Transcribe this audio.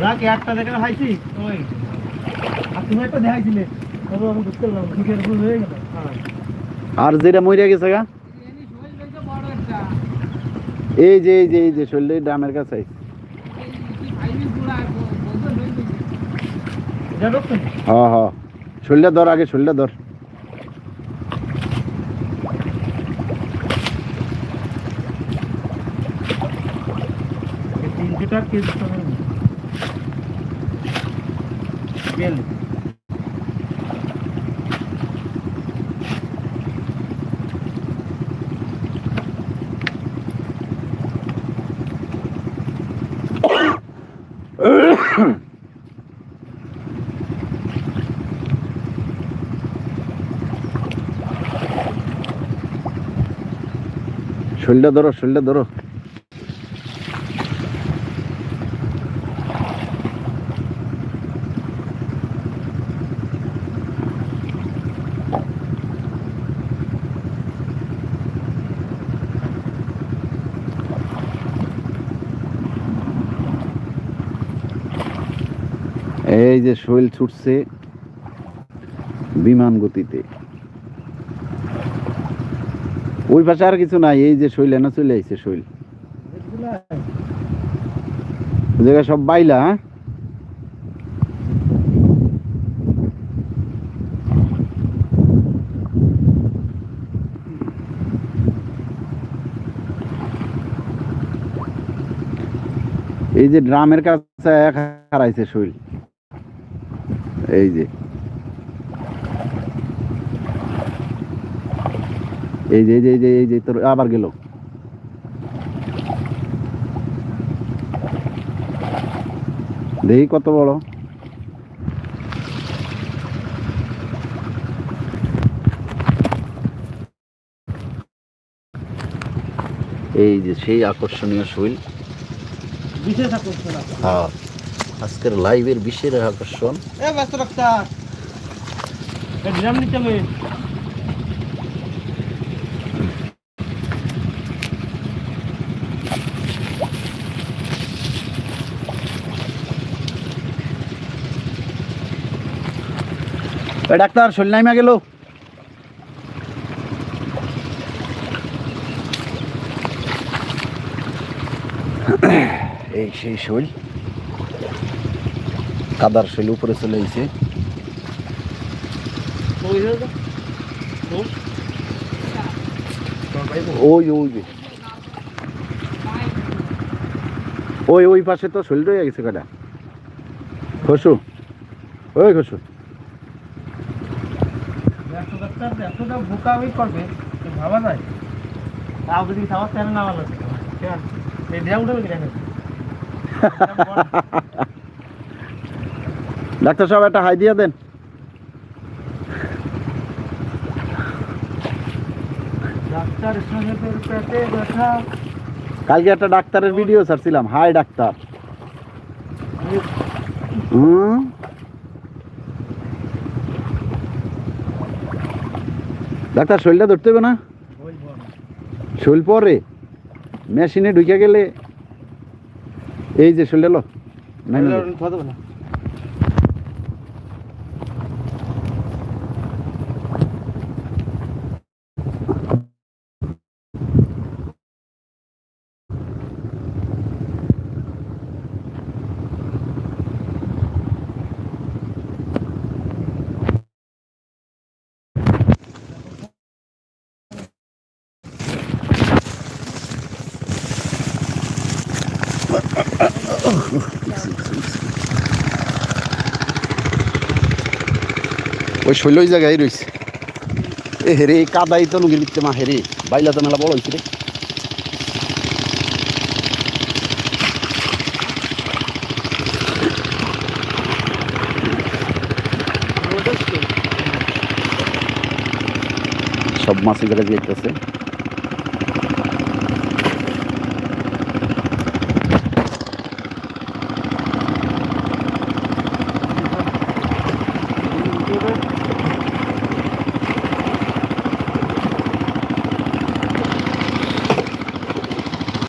যাক একটা দেখে খাইছি? ওই। আর তুমি একটা দেখাইছিলে। তবে আমি বুঝতে পারলাম ঠিকের ভুল হয়ে গেল। আর যেটা মরিয়া গেছে গা? এই যে এই যে এই যে শরীরে ড্রামের কাছে আইছে। এটা ঢুকছে হ হ। শরীরটা ধর আগে শরীরটা ধর। তিনশো টাকা কেজি বেল শরীরটা ধরো শরীরটা ধরো এই যে শৈল ছুটছে বিমান গতিতে। ওই পাশে আর কিছু নাই, এই যে শৈল, এনে চলে আইছে শৈল। সব বাইলা হ্যাঁ? এই যে ড্রামের কাছে হারাইছে শৈল। এই যে। এই যে এই যে এই যে এই যে তোর আবার গেল। দেখি কত বড়। এই যে সেই আকর্ষণীয় শৈল। বিশেষ আকর্ষণ হ্যাঁ। আজকের লাইভের বিশেষ আকর্ষণ। এ ব্যস্ত ডাক্তার শৈল নাইমা গেল। এই সেই শৈল কাদার শৈল উপরে চলে আইছে। ওই ওই ওই ওই পাশে তো শৈল রয়ে গেছে কাটা খসু ওই খসু করবে ভাবা যায় তাও যদি না ভালো এই ডাক্তার সাহেব একটা হাই দিয়ে দেন। কালকে একটা ডাক্তারের ভিডিও ছাড়ছিলাম। Hi doctor. হুম? ডাক্তার শরীরটা ধরতে হবে না। শৈল পরে। মেশিনে ঢুকে গেলে এই যে শৈল লো। না। ওই শৈল ওই জায়গায় রয়েছে এ হেরে কাদাই তো নুগির ভিতরে মা হেরে। বাইলা তো মেলা বড় হয়েছে রে। সব মাছ এই জায়গায় যেতেছে